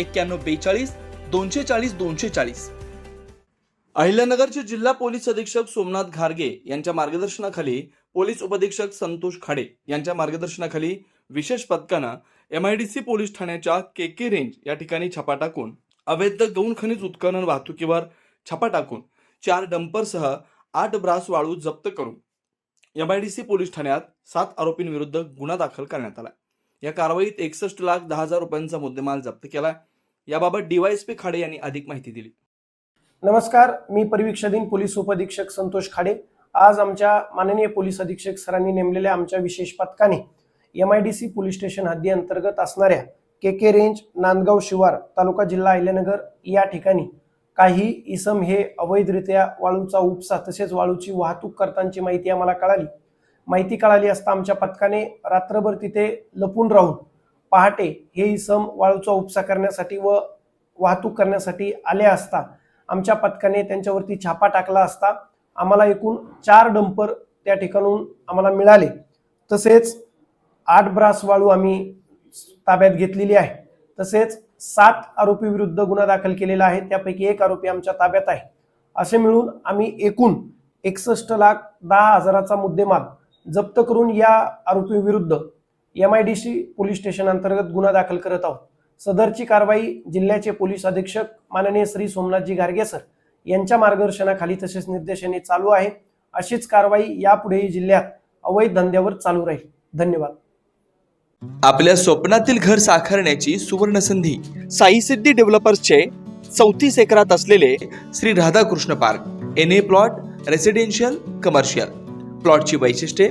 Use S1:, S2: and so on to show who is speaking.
S1: एक्क्याण्णव बेचाळीस दोनशे चाळीस दोनशे चाळीस. अहिल्यानगरचे जिल्हा पोलीस अधीक्षक सोमनाथ घारगे यांच्या मार्गदर्शनाखाली पोलीस उपअधीक्षक संतोष खाडे यांच्या मार्गदर्शनाखाली विशेष पथकानं एमआयडीसी पोलीस ठाण्याच्या के के रेंज या ठिकाणी छापा टाकून अवैध गौण खनिज उत्खनन वाहतुकीवर छापा टाकून चार डंपरसह आठ ब्रास वाळू जप्त करून एम आयडीसी पोलीस ठाण्यात सात आरोपींविरुद्ध गुन्हा दाखल करण्यात आला. या कारवाईत एकसष्ट लाख दहा हजार रुपयांचा मुद्देमाल जप्त केला. याबाबत डीवायएसपी खाडे यांनी अधिक माहिती दिली.
S2: नमस्कार मी परिवीक्षाधीन पोलीस उपअधीक्षक संतोष खाडे. आज आमच्या माननीय पोलीस अधीक्षक सरांनी नेमलेल्या आमच्या विशेष पथकाने M I D C police station हद्दी अंतर्गत असणाऱ्या के के रेंज नांदगाव शिवार तालुका जिल्हा अहिल्यानगर या ठिकाणी काही इसम हे अवैधरित्या वाळूचा उपसा तसेच वाळूची वाहतूक करतानाची माहिती आम्हाला कळाली. माहिती कळाली असता आमच्या पथकाने रात्रभर तिथे लपून राहून पहाटे हे इसम वाळूचा उपसा करण्यासाठी व वाहतूक करण्यासाठी आले असता आमच्या पथकाने त्यांच्यावरती छापा टाकला असता आम्हाला एकूण चार डंपर त्या ठिकाणून आम्हाला मिळाले. तसेच आठ ब्रास वाळू आम्ही ताब्यात घेतलेली आहे. तसेच सात आरोपी विरुद्ध गुन्हा दाखल केलेला आहे. त्यापैकी एक आरोपी आमच्या ताब्यात आहे. असे मिळून आम्ही एकूण एकसष्ट लाख दहा हजाराचा मुद्देमाल जप्त करून या आरोपी विरुद्ध M I D C police station अंतर्गत गुन्हा दाखल करत आहोत. सदरची कारवाई जिल्ह्याचे पोलीस अधीक्षक माननीय श्री सोमनाथजी गारगे सर यांच्या मार्गदर्शनाखाली तसेच निर्देशाने चालू आहे. अशीच कारवाई यापुढेही जिल्ह्यात अवैध धंद्यावर चालू राहील. धन्यवाद.
S1: आपल्या स्वप्नातील घर साकारण्याची सुवर्ण संधी साई सिद्धी डेव्हलपर्सचे चौतीस एकरात असलेले Shri Radhakrishna park. N A plot residential commercial प्लॉटची वैशिष्ट्ये